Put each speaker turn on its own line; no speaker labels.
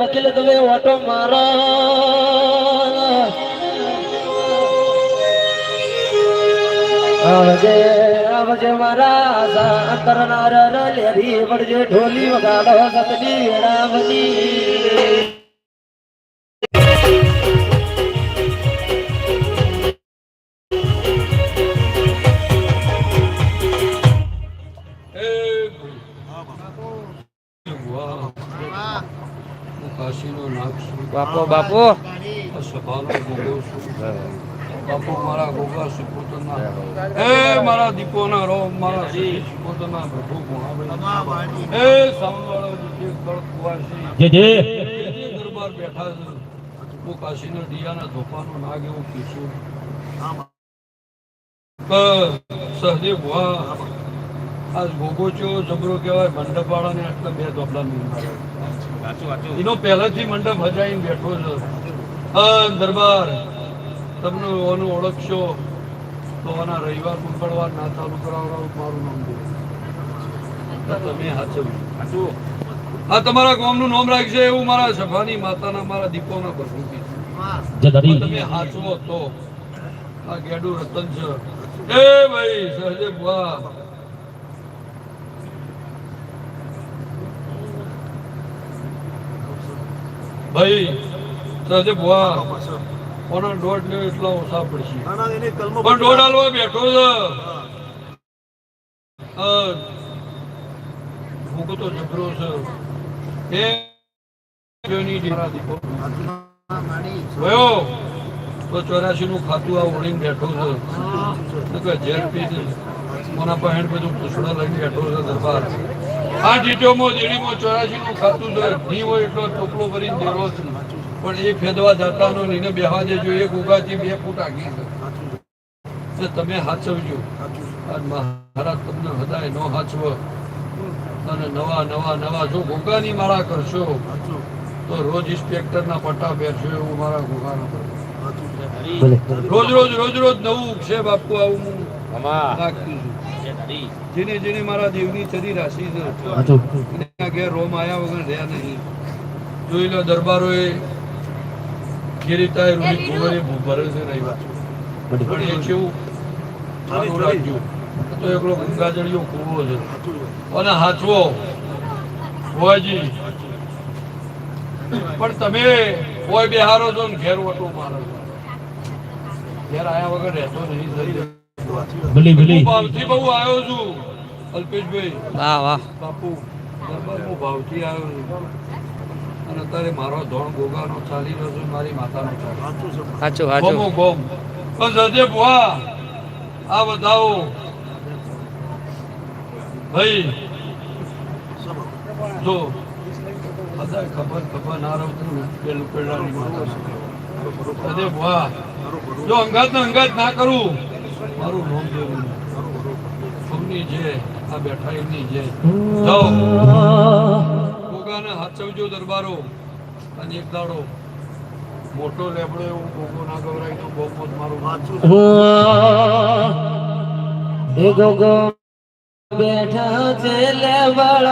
વકીલ તમે ઓટો મારો આવજે આવજે મારા. અંતરનાર લેરી વળજે ઢોલી વગાડો સતની રામની
બાપો બાપો.
બાપુ મારા ગોગા સુપોતના એ મારા દીપોના રો મારા સુપોતના પ્રભુ ગુણાભાઈ એ સામવાળો જે કળ કુવાસી.
જે જે.
દરબાર બેઠા છે હું કાશીના દિયાના ધોપાનો નાગ એવું કીશું સહદેવ ભુવા આજ ગોગોચો જબરો કહેવાય મંડપાળા ને આટલા બે ધોપલા એનો પહેલાથી મંડપ હજાઈને બેઠો છે હા દરબાર. તમને ઓનું ઓળખશો તો આના રવિવાર મંગળવાર ના ચાલુ કરાવડાવું મારું નામ દે. તો તમે હાચવ્યું આ તમારા ગામનું નામ રાખજે એવું મારા સભાની માતાના મારા દીપોના
દરી
તમે હાચવો તો આ ગેડું રતન છે. એ ભાઈ સહજે વાહ ભાઈ સહદેવ વાહ ઓના દોઢ લે એટલા ઓછા પડશે. પણ દોઢ હાલવા બેઠો છે. ભૂકો તો જબરો છે. એ. ગયો તો ચોરાશી નું ખાતું આ ઓળીને બેઠો છે. જેલ પી મોના પહેણ બધું પૂછડા લઈને બેઠો છે દરબાર. આ ડીટીઓમાં જેડીમાં ચોરાશી નું ખાતું નહીં હોય એટલો ટોપલો ભરીને દેરો છે. પણ એ ફેદવા જતા નો એને બેહવા દેજો. એક ઉગાથી બે ફૂટ આગી છે. તમે હાચવજો. આજ મહારાજ તમને હદાય નો હાચવ. અને નવા નવા નવા જો ગોગાની માળા કરશો તો રોજ ઇન્સ્પેક્ટર ના પટ્ટા પહેરશો એવું મારા ગોગાનો
બોલે
રોજ રોજ રોજ રોજ નવું છે બાપુ આવું. છું જેને જેને મારા દેવની ચરી રાશિ છે. ઘેર રોમ આયા વગર રહ્યા નહીં. જોઈ લો દરબારોએ રૂડી ભૂવરે ભરે છે પણ એ કેવું? સારું રાખજો તો એકલો ગંગાજળિયો કૂવો છે. અને હાથવો ભુવાજી. પણ તમે કોઈ બેહારો છો ને ઘેર વટો મારો ઘેર આયા વગર રહેતો નહીં.
બલી
હું ભાવથી બહુ આવ્યો છું અલ્પેશભાઈ.
વાહ વાહ.
બાપુ હું ભાવથી આવ્યો છું. અને અત્યારે મારો ધોણ ગોગાનો ચાલી રહ્યો છે મારી માતાનો સાચું
સાચું
ગોમો ગોમ. પણ સજે ભુવા. આ બતાવો ભાઈ જો બધા ખબર ખબર ના રહું ને પેલું પેલાની માતા સજે ભુવા. જો અંગાત ને અંગાત ના કરું. મારું નામ દેવું સૌની જે આ બેઠા એમની જે. જાઓ. હાચવજો દરબારો. અને એક દાડો મોટો લેબડો એવું ગોગો ના ગવરાય તો બહુ મારું
ગોગો બેઠા છે લેવળ